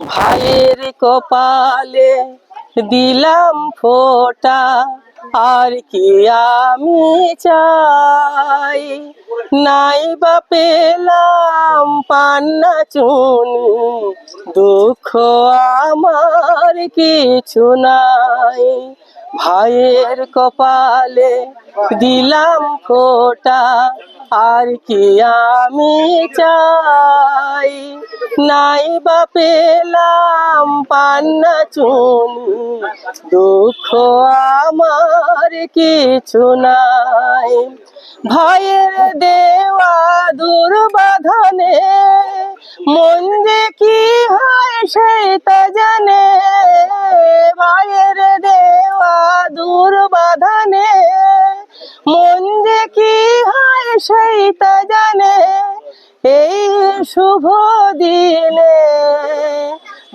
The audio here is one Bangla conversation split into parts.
ভাইয়ের কপালে দিলাম ফোটা, আর কি আমি চাই? নাই বা পেলাম পান্না চুনি, দুঃখ আমার কিছু নাই। ভাইয়ের কপালে দিলাম ফোঁটা, আর কি আমি চাই? নাই বা পেলাম পান্না চুনি, দুঃখ আমার কিছু নাই। ভয়ের দেওয়া দুর্বাধনে মন যে কি হয় তা জানে। ভয়ের হয় সেই তা জানে এই শুভ দিনে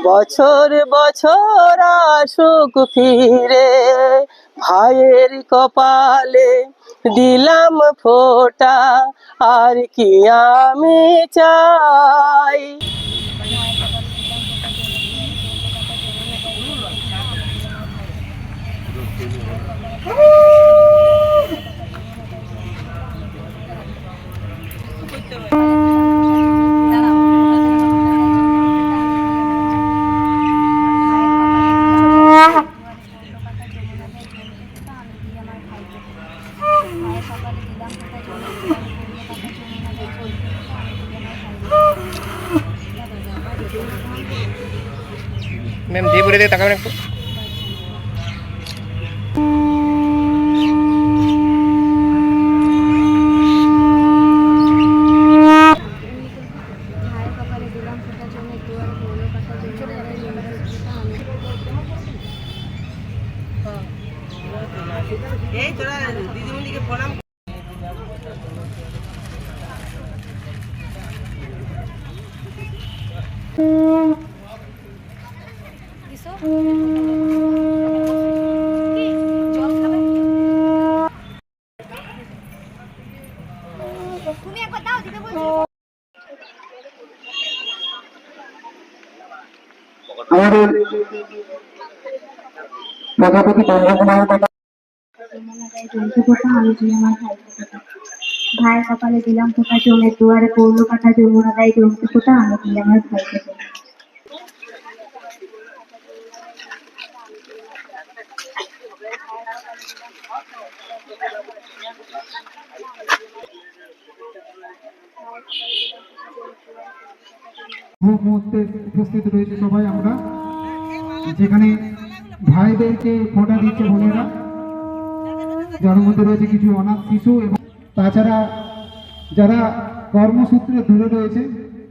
বছর বছর আসুক ফিরে। ভাইয়ের কপালে দিলাম ফোটা, আর কি আমি চাই? ম্যাম দিয়ে বলে দিয়ে তাকাবেন একটু। এই তোরা দিদিমণিকে প্রণাম বলছি আমাদের প্রজাপতি কথা ভাই কপালে দিলাম ফোটা জমের দুয়ারে পড়ল কাটা যমুনা দেয় জমতে ফোটা আমি আমার ভাই মুহূর্তে উপস্থিত রয়েছে সবাই আমরা। যেখানে ভাইদেরকে ফোঁটা দিচ্ছে বোনেরা। যার মধ্যে রয়েছে কিছু অনাথ শিশু এবং তাছাড়া যারা কর্মসূত্রে দূরে রয়েছে,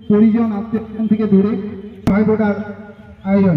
পরিজন আত্মীয় থেকে দূরে, ভাই ফোটার আয়োজন।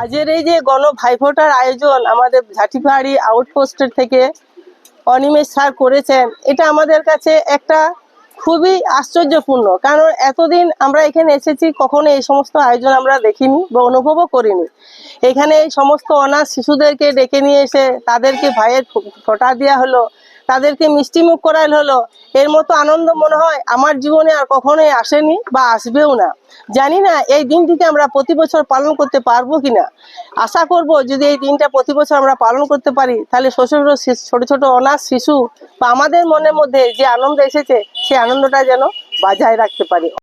আজের এই যে গণ ভাইফোঁটার আয়োজন আমাদের ঝাঁটিপাহাড়ি আউটপোস্টের থেকে অনিমেষ স্যার করেছেন, এটা আমাদের কাছে একটা খুবই আশ্চর্যপূর্ণ। কারণ এতদিন আমরা এখানে এসেছি, কখনো এই সমস্ত আয়োজন আমরা দেখিনি বা অনুভবও করিনি। এখানে এই সমস্ত অনাথ শিশুদেরকে ডেকে নিয়ে এসে তাদেরকে ভাইয়ের ফোঁটা দেওয়া হলো তাদেরকে মিষ্টিমুখ করাইল হলো। এর মতো আনন্দ মনে হয় আমার জীবনে আর কখনোই আসেনি বা আসবেও না। জানি না এই দিনটিকে আমরা প্রতি বছর পালন করতে পারব কিনা। আশা করব যদি এই দিনটা প্রতি বছর আমরা পালন করতে পারি, তাহলে শ্বশুর ছোট ছোট ছোট অনাথ শিশু বা আমাদের মনের মধ্যে যে আনন্দ এসেছে, সেই আনন্দটা যেন বাজায় রাখতে পারি।